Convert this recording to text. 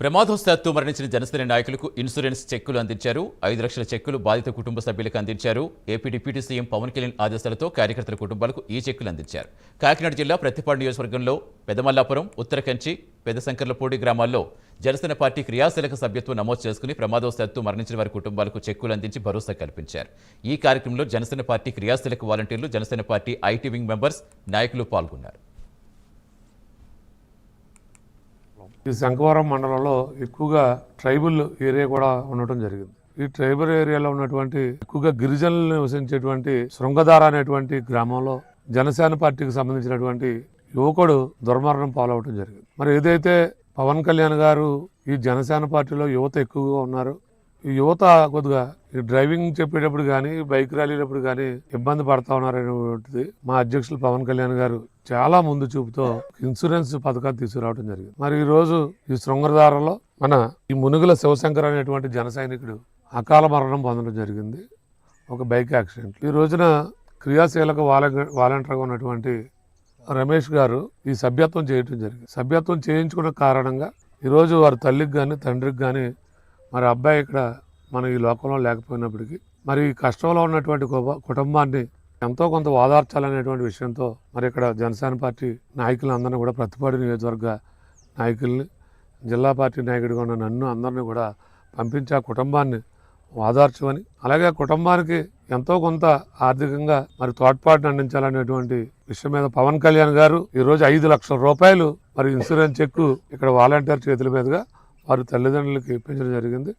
ప్రమాదవశాత్తు మరణించిన జనసేన నాయకులకు ఇన్సూరెన్స్ చెక్కులు అందించారు. ఐదు లక్షల చెక్కులు బాధిత కుటుంబ సభ్యులకు అందించారు. AP deputy CM Pawan Kalyan ఆదేశాలతో కార్యకర్తల కుటుంబాలకు ఈ చెక్కులు అందించారు. కాకినాడ జిల్లా ప్రతిపాడు నియోజకవర్గంలో పెదమల్లాపురం ఉత్తరకంచి పెదశంకర్లపూడి గ్రామాల్లో జనసేన పార్టీ క్రియాశీలక సభ్యత్వం నమోదు చేసుకుని ప్రమాదవశాత్తు మరణించిన వారి కుటుంబాలకు చెక్కులు అందించి భరోసా కల్పించారు. ఈ కార్యక్రమంలో జనసేన పార్టీ క్రియాశీలక వాలంటీర్లు Janasena party IT wing members నాయకులు పాల్గొన్నారు. ఈ శంఖవరం మండలంలో ఎక్కువగా ట్రైబల్ ఏరియా కూడా ఉండటం జరిగింది. ఈ ట్రైబల్ ఏరియాలో ఉన్నటువంటి ఎక్కువగా గిరిజనులు నివసించేటువంటి శృంగధార అనేటువంటి గ్రామంలో జనసేన పార్టీకి సంబంధించినటువంటి యువకుడు దుర్మరణం పాలవటం జరిగింది. మరి ఏదైతే పవన్ కళ్యాణ్ గారు ఈ జనసేన పార్టీలో యువత ఎక్కువగా ఉన్నారు యువత కొద్దిగా ఈ డ్రైవింగ్ చెప్పేటప్పుడు కానీ బైక్ ర్యాలీలప్పుడు కానీ ఇబ్బంది పడతా ఉన్నారనేటువంటిది మా అధ్యక్షులు పవన్ కళ్యాణ్ గారు చాలా ముందు చూపుతో ఇన్సూరెన్స్ పథకాలు తీసుకురావడం జరిగింది. మరి ఈ రోజు ఈ శృంగరదారలో మన ఈ మునుగుల శివశంకర్ అనేటువంటి జన సైనికుడు అకాల మరణం పొందడం జరిగింది. ఒక బైక్ యాక్సిడెంట్. ఈ రోజున క్రియాశీలక వాలంటీ వాలంటీర్గా ఉన్నటువంటి రమేష్ గారు ఈ సభ్యత్వం చేయటం జరిగింది. సభ్యత్వం చేయించుకున్న కారణంగా ఈరోజు వారి తల్లికి కానీ తండ్రికి కానీ మరి అబ్బాయి ఇక్కడ మన ఈ లోకంలో లేకపోయినప్పటికీ మరి ఈ కష్టంలో ఉన్నటువంటి కుటుంబాన్ని ఎంతో కొంత ఓదార్చాలనేటువంటి విషయంతో మరి ఇక్కడ జనసేన పార్టీ నాయకులందరినీ కూడా ప్రతిపాడు నియోజకవర్గ నాయకుల్ని జిల్లా పార్టీ నాయకుడిగా ఉన్న నన్ను అందరినీ కూడా పంపించి ఆ కుటుంబాన్ని ఓదార్చమని అలాగే కుటుంబానికి ఎంతో కొంత ఆర్థికంగా మరి తోడ్పాటును అందించాలనేటువంటి విషయం మీద పవన్ కళ్యాణ్ గారు ఈరోజు ఐదు లక్షల రూపాయలు మరి ఇన్సూరెన్స్ చెక్కు ఇక్కడ వాలంటీర్ చేతుల మీదుగా వారి తల్లిదండ్రులకి ఇప్పించడం జరిగింది.